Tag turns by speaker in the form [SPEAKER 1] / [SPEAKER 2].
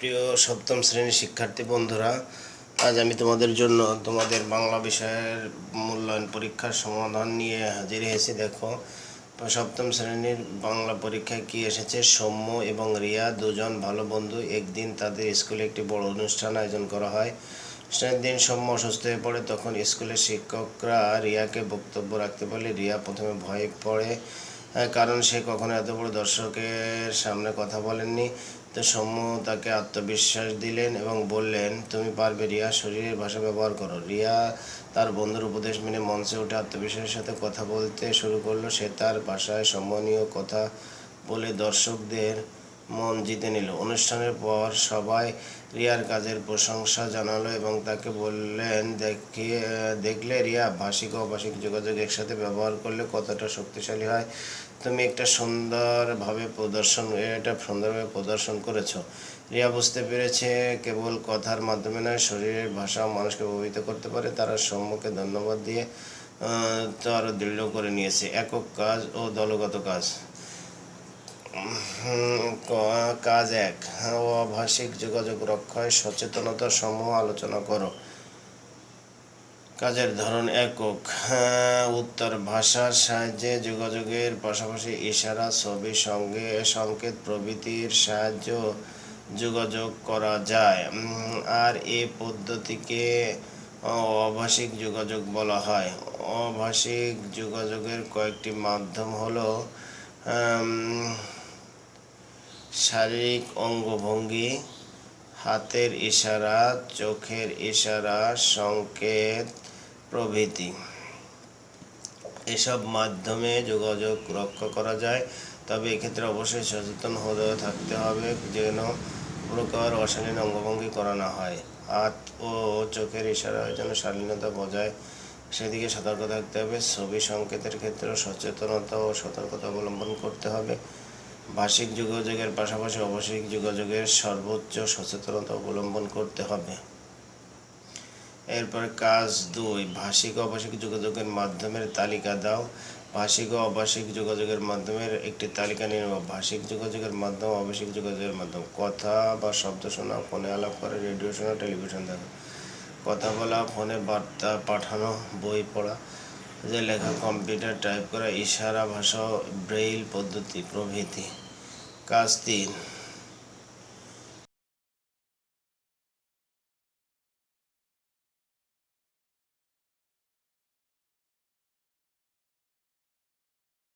[SPEAKER 1] প্রিয় সপ্তম শ্রেণির শিক্ষার্থী বন্ধুরা, আজ আমি তোমাদের জন্য তোমাদের বাংলা বিষয়ের মূল্যায়ন পরীক্ষার সমাধান নিয়ে হাজির হয়েছি। দেখো, সপ্তম শ্রেণির বাংলা পরীক্ষায় কি এসেছে? সৌম্য এবং রিয়া, দুজন ভালো বন্ধু। একদিন তাদের স্কুলে একটি বড় অনুষ্ঠান আয়োজন করা হয়। অনুষ্ঠানের দিন সৌম্য অসুস্থ হয়ে পড়ে। তখন স্কুলের শিক্ষকরা রিয়াকে বক্তব্য রাখতে বলে, রিয়া, প্রথমে ভয়ে পড়ে, কারণ সে কখনো এত বড় দর্শকের সামনে কথা বলেননি। তো সৌম্য তাকে আত্মবিশ্বাস দিলেন এবং বললেন, তুমি পারবে রিয়া, শরীরের ভাষা ব্যবহার করো। রিয়া তার বন্ধুর উপদেশ মেনে মঞ্চে উঠে আত্মবিশ্বাসের সাথে কথা বলতে শুরু করল। সে তার ভাষায় সম্মানীয় কথা বলে দর্শকদের মন জিতে নিল। অনুষ্ঠানের পর সবাই রিয়ার কাজের প্রশংসা জানালো এবং তাকে বললেন দেখিয়ে দেখলে রিয়া ভাষিক অভাষিক যোগাযোগ একসাথে ব্যবহার করলে কতটা শক্তিশালী হয়? তুমি একটা সুন্দরভাবে প্রদর্শন এটা সুন্দরভাবে প্রদর্শন করেছ। রিয়া বুঝতে পেরেছে কেবল কথার মাধ্যমে নয় শরীরের ভাষা মানুষকে প্রভাবিত করতে পারে। তারা সম্মুখে ধন্যবাদ দিয়ে আহ, তো আরও দৃঢ় করে নিয়েছে। একক কাজ ও দলগত কাজ। কাজ এক। অভাষিক যোগাযোগ রক্ষায় সচেতনতা সমূহ আলোচনা করো। কাজের ধরন একক। হ্যাঁ, উত্তর ভাষার সাহায্যে যোগাযোগের পাশাপাশি ইশারা ছবি সঙ্গে সংকেত প্রভৃতির সাহায্য যোগাযোগ করা যায়। আর এ পদ্ধতিকে অভাষিক যোগাযোগ বলা হয়। অভাষিক যোগাযোগের কয়েকটি মাধ্যম হলো উম, শারীরিক অঙ্গভঙ্গি, হাতের ইশারা, চোখের ইশারা, সংকেত, প্রভৃতি। এসব মাধ্যমে যোগাযোগ রক্ষা করা যায়, তবে এক্ষেত্রে অবশ্যই সচেতন হতে থাকতে হবে যেন প্রকার অশালীন অঙ্গভঙ্গি করা না হয়। হাত ও চোখের ইশারায় যেন শালীনতা বজায়, সেদিকে সতর্ক থাকতে হবে। ছবি সংকেতের ক্ষেত্রেও সচেতনতা ও সতর্কতা অবলম্বন করতে হবে। ভাষিক যোগাযোগের পাশাপাশি অভাষিক যোগাযোগের সর্বোচ্চ সচেতনতা অবলম্বন করতে হবে। এরপর কাজ দুই ভাষিক অভাষিক যোগাযোগের মাধ্যমের তালিকা দাও। ভাষিক ও অভাষিক যোগাযোগের মাধ্যমের একটি তালিকা নির্মাণ ভাষিক যোগাযোগের মাধ্যম অভাষিক যোগাযোগের মাধ্যম। কথা বা শব্দ শোনা, ফোনে আলাপ করে, রেডিও শোনা, টেলিভিশন দেখা। কথা বলা, ফোনে বার্তা পাঠানো, বই পড়া। যে লেখা কম্পিউটার টাইপ করা ইশারা ভাষা ব্রেইল পদ্ধতি প্রভৃতি। কাজ তিন।